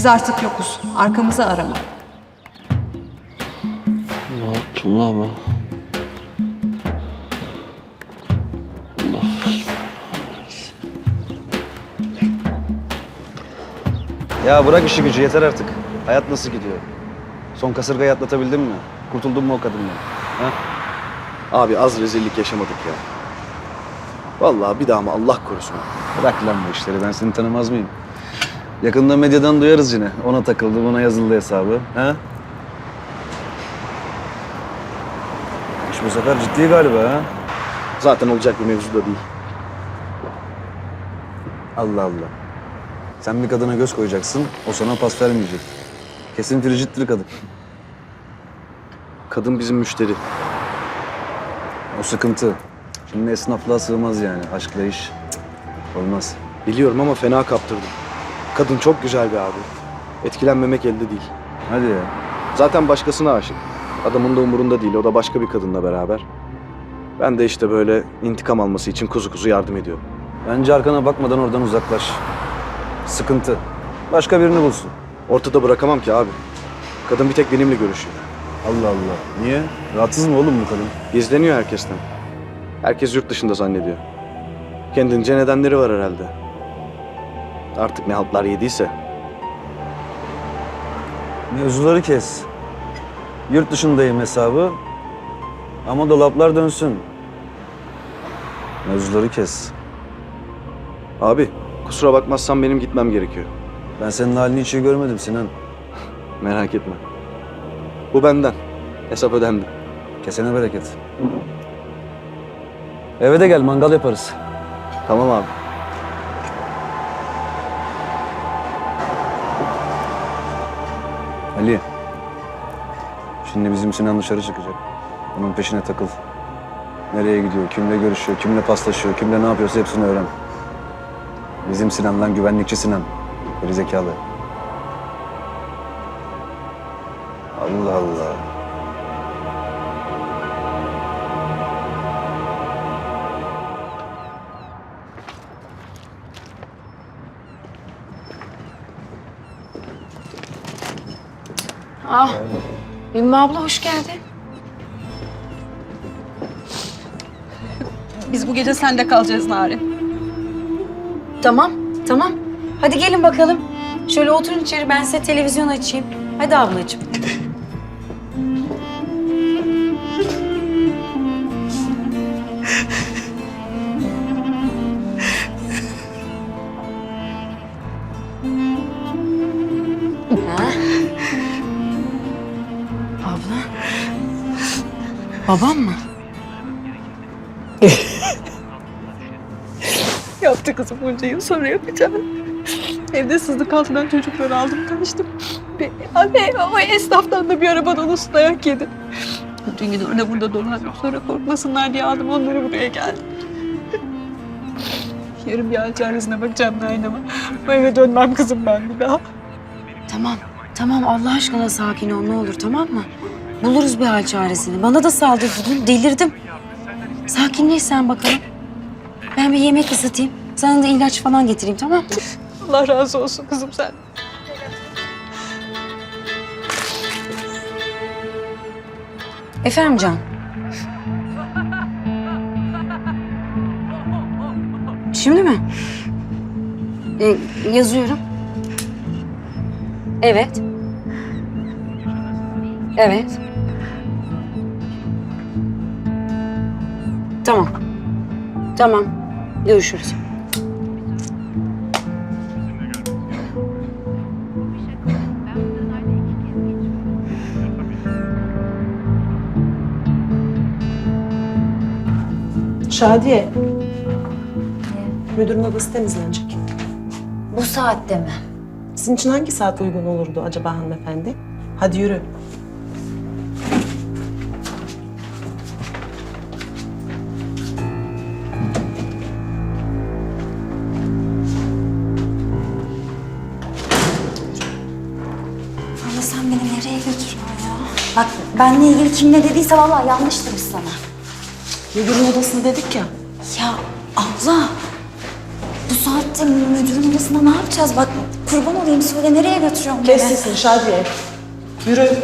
Biz artık yokuz. Arkamızı arama. Ne yaptım lan ben? Ya bırak işi gücü yeter artık. Hayat nasıl gidiyor? Son kasırgayı atlatabildin mi? Kurtuldun mu o kadından? Ha? Abi az rezillik yaşamadık ya. Vallahi bir daha mı Allah korusun. Bırak lan bu işleri ben seni tanımaz mıyım? Yakında medyadan duyarız yine. Ona takıldı, buna yazıldı hesabı. Ha? İş bu sefer ciddi galiba ha? Zaten olacak bir mevzu da değil. Allah Allah. Sen bir kadına göz koyacaksın, o sana pas vermeyecek. Kesin fricittir kadın. Kadın bizim müşteri. O sıkıntı. Şimdi esnaflığa sığmaz yani. Aşkla iş cık, olmaz. Biliyorum ama fena kaptırdım. Kadın çok güzel bir abi. Etkilenmemek elde değil. Hadi ya. Zaten başkasına aşık. Adamın da umurunda değil. O da başka bir kadınla beraber. Ben de işte böyle intikam alması için kuzu kuzu yardım ediyorum. Bence arkana bakmadan oradan uzaklaş. Sıkıntı. Başka birini bulsun. Ortada bırakamam ki abi. Kadın bir tek benimle görüşüyor. Allah Allah. Niye? Rahatsız mı oğlum bu kadın? Gizleniyor herkesten. Herkes yurt dışında zannediyor. Kendince nedenleri var herhalde. Artık ne haltlar yediyse. Mevzuları kes. Yurt dışındayım hesabı. Ama dolaplar dönsün. Mevzuları kes. Abi kusura bakmazsan benim gitmem gerekiyor. Ben senin halini hiç görmedim Sinan. Merak etme. Bu benden. Hesap ödendi. Kesene bereket. Eve de gel mangal yaparız. Tamam abi. Ali. Şimdi bizim Sinan dışarı çıkacak. Onun peşine takıl. Nereye gidiyor, kimle görüşüyor, kimle paslaşıyor, kimle ne yapıyorsa hepsini öğren. Bizim Sinan lan güvenlikçi Sinan. Geri zekalı. Allah Allah. Ah, Ümmü abla hoş geldin. Biz bu gece sende kalacağız Narin. Tamam, tamam. Hadi gelin bakalım. Şöyle oturun içeri ben size televizyon açayım. Hadi ablacığım. Babam mı? Yaptı kızım bunca yıl sonra yapacağım. Evde sızlık altından çocukları aldım kaçtım. Be- Anne o esnaftan da bir araba dolusu dayak yedim. Bütün gün orada burada dolandım. Sonra korkmasınlar diye aldım onları buraya geldim. Yarın bir hal çaresine bakacağım Narin ama bu eve dönmem kızım ben bir daha. Tamam, tamam Allah aşkına sakin ol ne olur tamam mı? Buluruz bir hal çaresini. Bana da saldırdı dün, delirdim. Sakinleş sen bakalım. Ben bir yemek ısıtayım. Sana da ilaç falan getireyim tamam mı? Allah razı olsun kızım sen. Efendim Can? Şimdi mi? Ee, yazıyorum. Evet. Evet. Tamam. Tamam. Görüşürüz. Şadiye. Müdürün odası temizlenecek. Bu saatte mi? Sizin için hangi saat uygun olurdu acaba hanımefendi? Hadi yürü. Benle ilgili kim ne dediyse vallahi yanlış demiş sana. Müdürün odasını dedik ya. Ya abla bu saatte müdürün odasında ne yapacağız? Bak kurban olayım söyle nereye götürüyorsun Kes beni? sesini Şadiye. Yürü.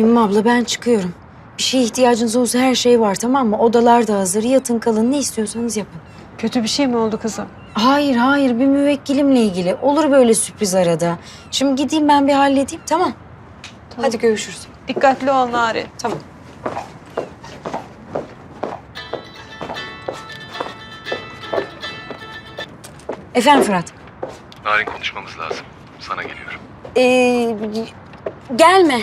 Ümmü abla ben çıkıyorum. Bir şeye ihtiyacınız olursa her şey var tamam mı? Odalar da hazır. Yatın kalın ne istiyorsanız yapın. Kötü bir şey mi oldu kızım? Hayır hayır bir müvekkilimle ilgili. Olur böyle sürpriz arada. Şimdi gideyim ben bir halledeyim tamam. Hadi görüşürüz. Dikkatli ol Nari. Tamam. Efendim Fırat. Narin konuşmamız lazım. Sana geliyorum. Ee, gelme.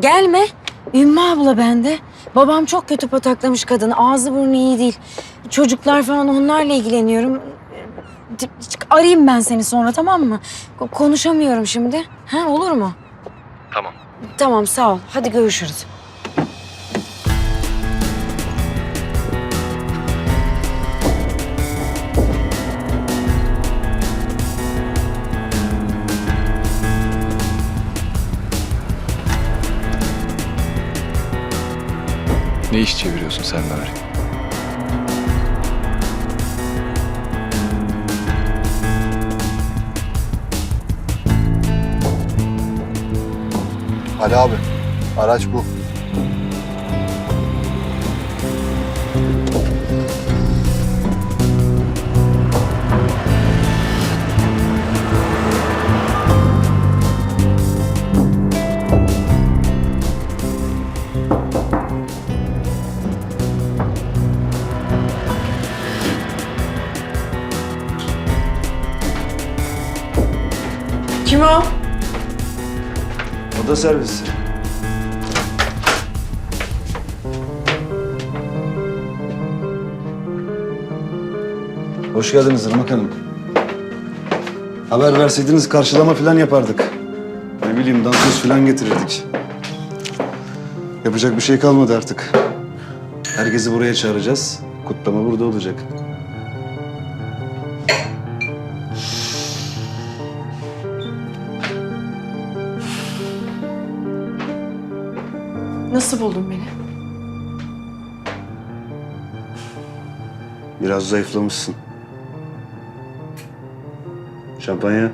Gelme. Ümmü abla bende. Babam çok kötü pataklamış kadın. Ağzı burnu iyi değil. Çocuklar falan onlarla ilgileniyorum. Arayayım ben seni sonra tamam mı? Ko- Konuşamıyorum şimdi. Ha olur mu? Tamam. Tamam sağ ol. Hadi görüşürüz. Ne iş çeviriyorsun sen Narin? Ali abi, araç bu. Kim o? Oda servisi. Hoş geldiniz Irmak Hanım. Haber verseydiniz karşılama falan yapardık. Ne bileyim dansöz falan getirirdik. Yapacak bir şey kalmadı artık. Herkesi buraya çağıracağız. Kutlama burada olacak. Nasıl buldun beni? Biraz zayıflamışsın. Şampanya.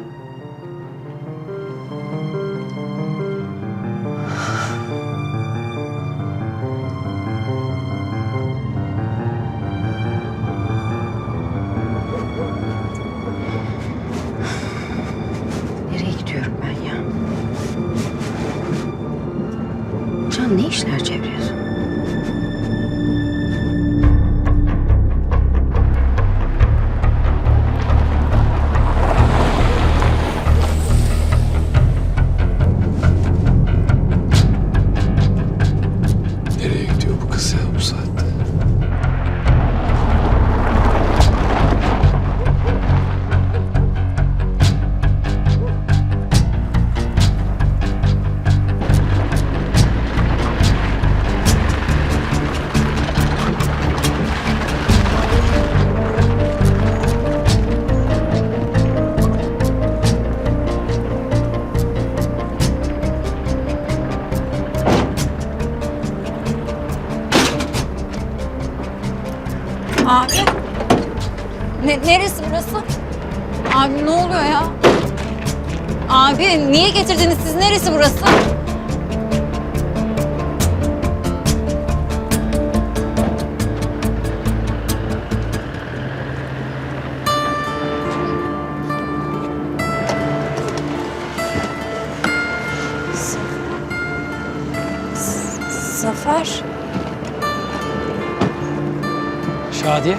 Abi. Ne, neresi burası? Abi ne oluyor ya? Abi niye getirdiniz siz? Neresi burası? Zafer. Şadiye.